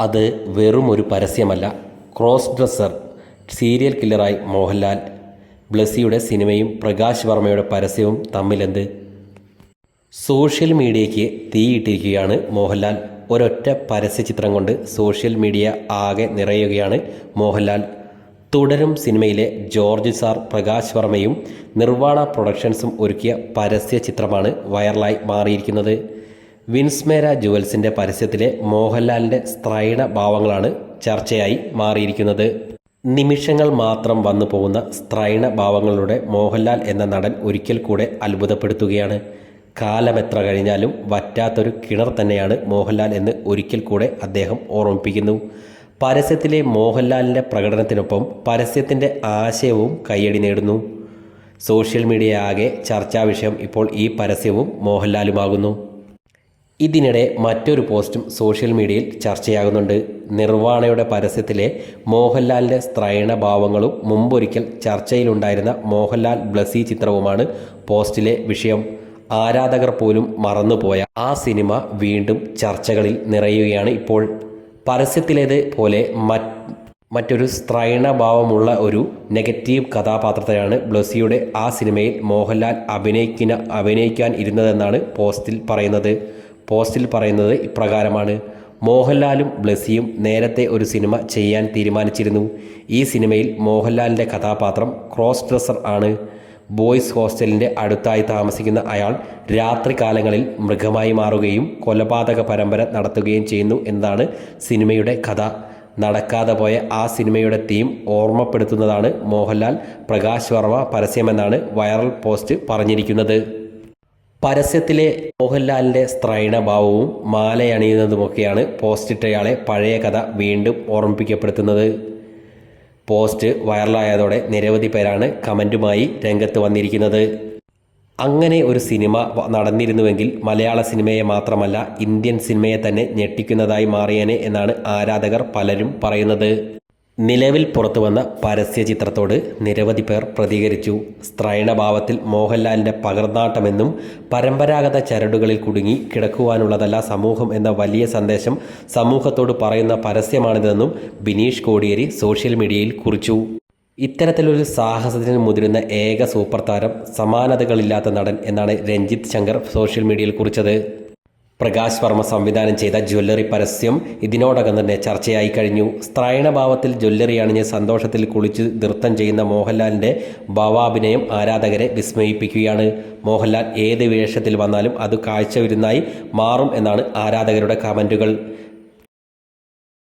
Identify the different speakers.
Speaker 1: അത് വെറും ഒരു പരസ്യമല്ല. ക്രോസ് ഡ്രസ്സർ സീരിയൽ കില്ലറായി മോഹൻലാൽ. ബ്ലസ്സിയുടെ സിനിമയും പ്രകാശ് വർമ്മയുടെ പരസ്യവും തമ്മിലെന്ത്? സോഷ്യൽ മീഡിയയ്ക്ക് തീയിട്ടിരിക്കുകയാണ് മോഹൻലാൽ. ഒരൊറ്റ പരസ്യ ചിത്രം കൊണ്ട് സോഷ്യൽ മീഡിയ ആകെ നിറയുകയാണ് മോഹൻലാൽ. തുടരും സിനിമയിലെ ജോർജ് സാർ പ്രകാശ് വർമ്മയും നിർവാണ പ്രൊഡക്ഷൻസും ഒരുക്കിയ പരസ്യ ചിത്രമാണ് വൈറലായി മാറിയിരിക്കുന്നത്. വിൻസ്മേര ജുവൽസിന്റെ പരസ്യത്തിലെ മോഹൻലാലിന്റെ സ്ത്രൈണ ഭാവങ്ങളാണ് ചർച്ചയായി മാറിയിരിക്കുന്നത്. നിമിഷങ്ങൾ മാത്രം വന്നു പോകുന്ന സ്ത്രൈണ ഭാവങ്ങളുടെ മോഹൻലാൽ എന്ന നടൻ ഒരിക്കൽ കൂടെ അത്ഭുതപ്പെടുത്തുകയാണ്. കാലമെത്ര കഴിഞ്ഞാലും വറ്റാത്തൊരു കിണർ തന്നെയാണ് മോഹൻലാൽ എന്ന് ഒരിക്കൽ കൂടെ അദ്ദേഹം ഓർമ്മിപ്പിക്കുന്നു. പരസ്യത്തിലെ മോഹൻലാലിന്റെ പ്രകടനത്തിനൊപ്പം പരസ്യത്തിന്റെ ആശയവും കയ്യടി നേടുന്നു. സോഷ്യൽ മീഡിയ ആകെ ചർച്ചാ വിഷയം ഇപ്പോൾ ഈ പരസ്യവും മോഹൻലാലുമാകുന്നു. ഇതിനിടെ മറ്റൊരു പോസ്റ്റും സോഷ്യൽ മീഡിയയിൽ ചർച്ചയാകുന്നുണ്ട്. നിർവാണയുടെ പരസ്യത്തിലെ മോഹൻലാലിന്റെ സ്ത്രൈണഭാവങ്ങളും മുമ്പൊരിക്കൽ ചർച്ചയിലുണ്ടായിരുന്ന മോഹൻലാൽ ബ്ലസി ചിത്രവുമാണ് പോസ്റ്റിലെ വിഷയം. ആരാധകർ പോലും മറന്നുപോയ ആ സിനിമ വീണ്ടും ചർച്ചകളിൽ നിറയുകയാണ് ഇപ്പോൾ. പരസ്യത്തിലേത് പോലെ മറ്റൊരു സ്ത്രൈണഭാവമുള്ള ഒരു നെഗറ്റീവ് കഥാപാത്രത്തെയാണ് ബ്ലസിയുടെ ആ സിനിമയിൽ മോഹൻലാൽ അഭിനയിക്കുന്ന അഭിനയിക്കാൻ ഇരുന്നതെന്നാണ് പോസ്റ്റിൽ പറയുന്നത്. പോസ്റ്റിൽ പറയുന്നത് ഇപ്രകാരമാണ്. മോഹൻലാലും ബ്ലസ്സിയും നേരത്തെ ഒരു സിനിമ ചെയ്യാൻ തീരുമാനിച്ചിരുന്നു. ഈ സിനിമയിൽ മോഹൻലാലിന്റെ കഥാപാത്രം ക്രോസ് ഡ്രസ്സർ ആണ്. ബോയ്സ് ഹോസ്റ്റലിന്റെ അടുത്തായി താമസിക്കുന്ന അയാൾ രാത്രികാലങ്ങളിൽ മൃഗമായി മാറുകയും കൊലപാതക പരമ്പര നടത്തുകയും ചെയ്യുന്നു എന്നതാണ് സിനിമയുടെ കഥ. നടക്കാതെ പോയ ആ സിനിമയുടെ തീം ഓർമ്മപ്പെടുത്തുന്നതാണ് മോഹൻലാൽ. പ്രകാശ് വർമ്മ പരസ്യമെന്നാണ് വൈറൽ പോസ്റ്റ് പറഞ്ഞിരിക്കുന്നത്. പരസ്യത്തിലെ മോഹൻലാലിന്റെ സ്ത്രൈണഭാവവും മാലയണിയുന്നതുമൊക്കെയാണ് പോസ്റ്റിട്ടയാളെ പഴയ കഥ വീണ്ടും ഓർമ്മിപ്പിക്കപ്പെടുത്തുന്നത്. പോസ്റ്റ് വൈറലായതോടെ നിരവധി പേരാണ് കമന്റുമായി രംഗത്ത് വന്നിരിക്കുന്നത്. അങ്ങനെ ഒരു സിനിമ നടന്നിരുന്നുവെങ്കിൽ മലയാള സിനിമയെ മാത്രമല്ല ഇന്ത്യൻ സിനിമയെ തന്നെ ഞെട്ടിക്കുന്നതായി മാറിയേനെ എന്നാണ് ആരാധകർ പലരും പറയുന്നത്. നിലവിൽ പുറത്തു വന്ന പരസ്യ ചിത്രത്തോട് നിരവധി പേർ പ്രതികരിച്ചു. സ്ത്രൈണഭാവത്തിൽ മോഹൻലാലിന്റെ പകർന്നാട്ടമെന്നും പരമ്പരാഗത ചരടുകളിൽ കുടുങ്ങി കിടക്കുവാനുള്ളതല്ല സമൂഹം എന്ന വലിയ സന്ദേശം സമൂഹത്തോട് പറയുന്ന പരസ്യമാണിതെന്നും ബിനീഷ് കോടിയേരി സോഷ്യൽ മീഡിയയിൽ കുറിച്ചു. ഇത്തരത്തിലൊരു സാഹസത്തിന് മുതിരുന്ന ഏക സൂപ്പർ താരം സമാനതകളില്ലാത്ത നടൻ എന്നാണ് രഞ്ജിത്ത് ശങ്കർ സോഷ്യൽ മീഡിയയിൽ കുറിച്ചത്. പ്രകാശ് വർമ്മ സംവിധാനം ചെയ്ത ജ്വല്ലറി പരസ്യം ഇതിനോടകം തന്നെ ചർച്ചയായി കഴിഞ്ഞു. സ്ത്രൈണഭാവത്തിൽ ജ്വല്ലറി അണിഞ്ഞ് സന്തോഷത്തിൽ കുളിച്ച് നൃത്തം ചെയ്യുന്ന മോഹൻലാലിന്റെ ഭാവാഭിനയം ആരാധകരെ വിസ്മയിപ്പിക്കുകയാണ്. മോഹൻലാൽ ഏത് വേഷത്തിൽ വന്നാലും അത് കാഴ്ച വിരുന്നായി മാറും എന്നാണ് ആരാധകരുടെ കമന്റുകൾ